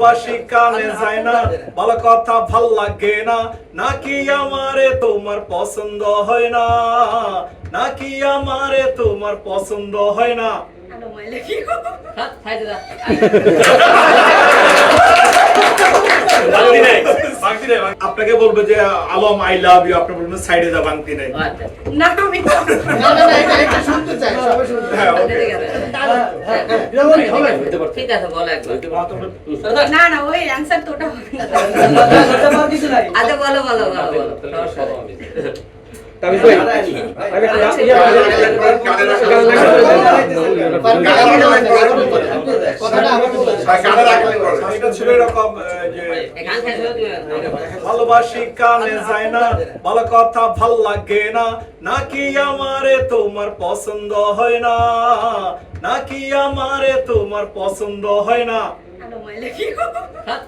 ভালোবাসি কানে যায় না ভালো কথা ভালো লাগে না। নাকি আমারে তোমার পছন্দ হয় না? নাকি আমারে তোমার পছন্দ হয় না? আপনাকে বলব যে আলম আই লাভ ইউ আপনি বলবেন সাইডে যা বাংতি নাই। না আমি শুনতে চাই সবাই শুনতে চাই হ্যাঁ ওকে ঠিক আছে ঠিক আছে বলো একবার না না ওই অ্যানসার তো ওটা হবে না আচ্ছা বলো বলো বলো বলো সমস্যা নেই। কথাটা আবার বলতে এটা ছিল এরকম যে ভালোবাসি কানে যায় না ভালো কথা ভালো লাগে না নাকি আমারে তোমার পছন্দ হয় না নাকি আমারে তোমার পছন্দ হয় না। আলো মাইলে কি হ্যাঁ,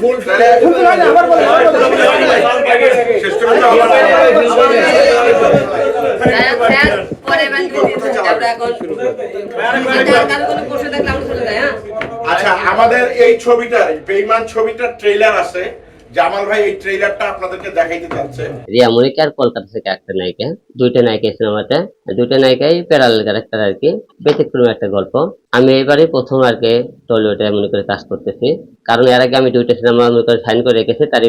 ফুল আবার বলে আচ্ছা আমাদের এই ছবিটার বেইমান ছবিটার ট্রেলার আছে। জামাল ভাই, এই ট্রেলারটা আপনাদেরকে দেখাইতে চাচ্ছে রিয়া মনিক আর কলকাতা থেকে একটা নায়িকা, দুইটা নায়িকা সিনেমাতে দুইটা নায়িকাই প্যারাল ক্যারেক্টার আর কি, ব্যতিক্রম একটা গল্প। আমি এবারে প্রথম আর কি টলিউডে মনে করে কাজ করতেছি। কারণ এর আগে আমি দুইটা সিনেমা মনে করে সাইন করে রেখেছি, তারই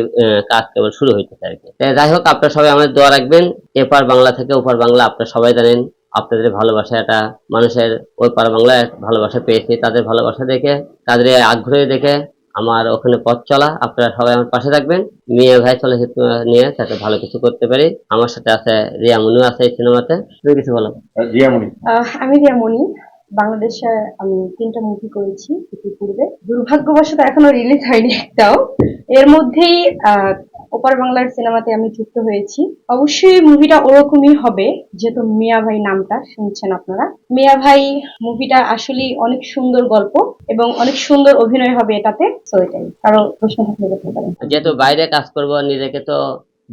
কাজ কেবল শুরু হইতেছে আর কি। যাই হোক, আপনারা সবাই আমাদের দোয়া রাখবেন। এপার বাংলা থেকে ওপার বাংলা আপনারা সবাই জানেন, আপনাদের ভালোবাসা একটা মানুষের ওই পার বাংলায় ভালোবাসা পেয়েছি, তাদের ভালোবাসা দেখে, তাদের আগ্রহ দেখে আমার ওখানে পথ চলা আপনারা সবাই আমার পাশে থাকবেন। মিয়া ভাই চলচ্চিত্র নিয়ে যাতে ভালো কিছু করতে পারি। আমার সাথে আছে রিয়া মনি আছে এই সিনেমাতে। তুমি কিছু বলো। আহ, আমি রিয়ামণি বাংলাদেশে আমি তিনটা মুভি করেছি ইতিপূর্বে। দুর্ভাগ্যবশত এখনও রিলিজ হয়নি একটাও। এর মধ্যেই আহ, ওপার বাংলার সিনেমাতে আমি যুক্ত হয়েছি। অবশ্যই মুভিটা ওরকমই হবে, যেহেতু মিয়া ভাই নামটা শুনছেন আপনারা। মিয়া ভাই মুভিটা আসলে অনেক সুন্দর গল্প এবং অনেক সুন্দর অভিনয় হবে এটাতে। তো এটাই। কারও প্রশ্ন থাকলে করতে পারেন। যেহেতু বাইরে কাজ করব, নিজেকে তো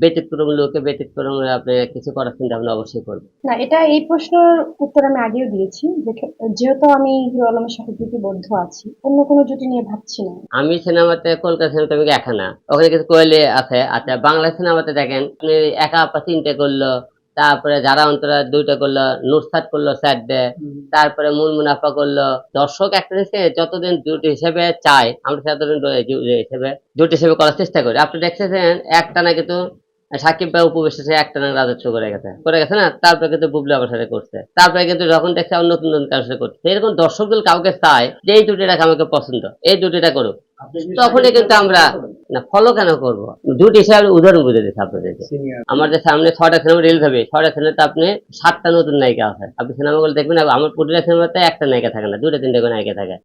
ব্যতিক্রম লোকে ব্যতিক্রম আপনি কিছু করার চিন্তা ভাবনা অবশ্যই করব না এটা এই প্রশ্নের উত্তর আমি আগেও দিয়েছি যেহেতু আমি হিরো আলমের সাথে জুটিবদ্ধ আছি অন্য কোনো জুটি নিয়ে ভাবছি না। আমি সিনেমাতে কলকাতা সিনেমাতে আমি একা না? ওখানে কিছু কোয়েলে আছে। আচ্ছা বাংলা সিনেমাতে দেখেন আপনি একা আপা তিনটে করল তারপরে যারা অন্তরা দুইটা করল নুরসাদ করল স্যার ডে তারপরে মুন মুনাফা করল। দর্শক একটা যতদিন জুটি হিসেবে চায় আমরা ততদিন হিসেবে জুটি হিসেবে করার চেষ্টা করি। আপনি দেখতেছেন একটা না কিন্তু সাকিব ভাই উপবেশেছে একটা না রাজস্ব করে গেছে। করে গেছে না তারপরে কিন্তু বুবলি সাথে করছে। তারপরে কিন্তু যখন দেখছে আবার নতুন নতুন কারোর সাথে করছে। এরকম দর্শকদের কাউকে চায় যে এই দুটিটা আমাকে পছন্দ এই দুটিটা করুক। তখনই কিন্তু আমরা না ফলো কেন করব? দুটি হিসাবে উদাহরণ বুঝে দিচ্ছি আপনাদেরকে। আমাদের সামনে ছটা সিনেমা রিলিজ হবে ছটা সিনেমাতে আপনি সাতটা নতুন নায়িকা আছে। আপনি সিনেমাগুলো দেখবেন আমার প্রতিটা সিনেমাতে একটা নায়িকা থাকে না দুটো তিনটে করে নায়িকা থাকে।